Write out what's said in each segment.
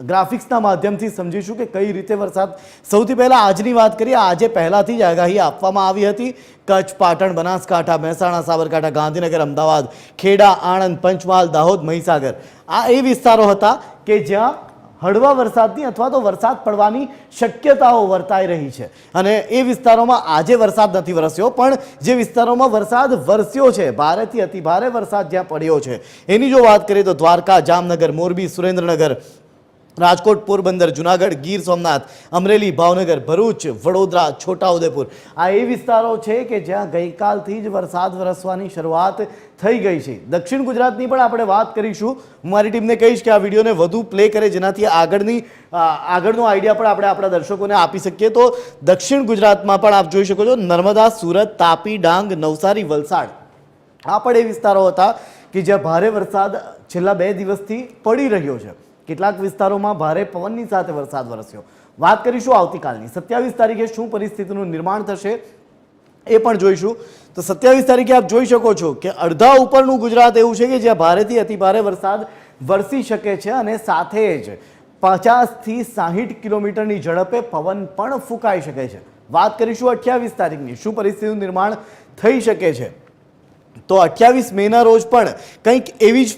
ગ્રાફિક્સના માધ્યમથી સમજીશું કે કઈ રીતે વરસાદ સૌથી પહેલા આજની વાત કરીએ. આજે પહેલાથી જ આગાહી આપવામાં આવી હતી. કચ્છ, પાટણ, બનાસકાંઠા, મહેસાણા, સાબરકાંઠા, ગાંધીનગર, અમદાવાદ, ખેડા, આણંદ, પંચમહાલ, દાહોદ, મહીસાગર. આ એ વિસ્તારો હતા કે જ્યાં હળવા વરસાદની અથવા તો વરસાદ પડવાની શક્યતાઓ વર્તાઈ રહી છે. અને એ વિસ્તારોમાં આજે વરસાદ નથી વરસ્યો, પણ જે વિસ્તારોમાં વરસાદ વરસ્યો છે, ભારેથી અતિ ભારે વરસાદ જ્યાં પડ્યો છે. એની જો વાત કરીએ તો દ્વારકા, જામનગર, મોરબી, સુરેન્દ્રનગર રાજકોટ, પોરબંદર, જુનાગઢ, ગીર સોમનાથ, અમરેલી, ભાવનગર, ભરૂચ, વડોદરા, છોટાઉદેપુર. આ એ વિસ્તારો છે કે જ્યાં ગઈકાલથી જ વરસાદ વરસવાની શરૂઆત થઈ ગઈ છે. દક્ષિણ ગુજરાતની પણ આપણે વાત કરીશું. હું મારી ટીમને કહીશ કે આ વિડીયોને વધુ પ્લે કરે જેનાથી આગળની આગળનો આઈડિયા પણ આપણે આપણા દર્શકોને આપી શકીએ. તો દક્ષિણ ગુજરાતમાં પણ આપ જોઈ શકો છો, નર્મદા, સુરત, તાપી, ડાંગ, નવસારી, વલસાડ. આ પણ એ વિસ્તારો હતા કે જ્યાં ભારે વરસાદ છેલ્લા બે દિવસથી પડી રહ્યો છે. કેટલાક વિસ્તારોમાં ભારે પવનની સાથે વરસાદ વરસ્યો. વાત કરીશું આવતીકાલની. સત્યાવીસ તારીખે શું પરિસ્થિતિનું નિર્માણ થશે એ પણ જોઈશું. તો સત્યાવીસ તારીખે આપ જોઈ શકો છો કે અડધા ઉપરનું ગુજરાત એવું છે કે જ્યાં ભારેથી અતિ ભારે વરસાદ વરસી શકે છે અને સાથે જ પચાસથી સાહીઠ કિલોમીટરની ઝડપે પવન પણ ફૂંકાઈ શકે છે. વાત કરીશું અઠ્યાવીસ તારીખની. શું પરિસ્થિતિનું નિર્માણ થઈ શકે છે? તો અઠ્યાવીસ મેના રોજ પણ કંઈક એવી જ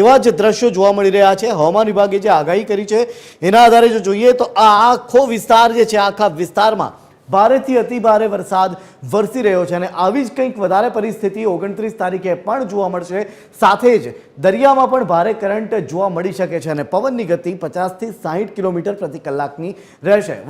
એવા જ દ્રશ્યો જોવા મળી રહ્યા છે. હવામાન વિભાગે જે આગાહી કરી છે, એના આધારે જો જોઈએ તો આ આખો વિસ્તાર જે છે, આખા વિસ્તારમાં ભારેથી અતિ ભારે વરસાદ વરસી રહ્યો છે અને આવી જ કંઈક વધારે પરિસ્થિતિ ઓગણત્રીસ તારીખે પણ જોવા મળશે. સાથે જ દરિયામાં પણ ભારે કરંટ જોવા મળી શકે છે અને પવનની ગતિ પચાસથી સાહીઠ કિલોમીટર પ્રતિ કલાકની રહેશે.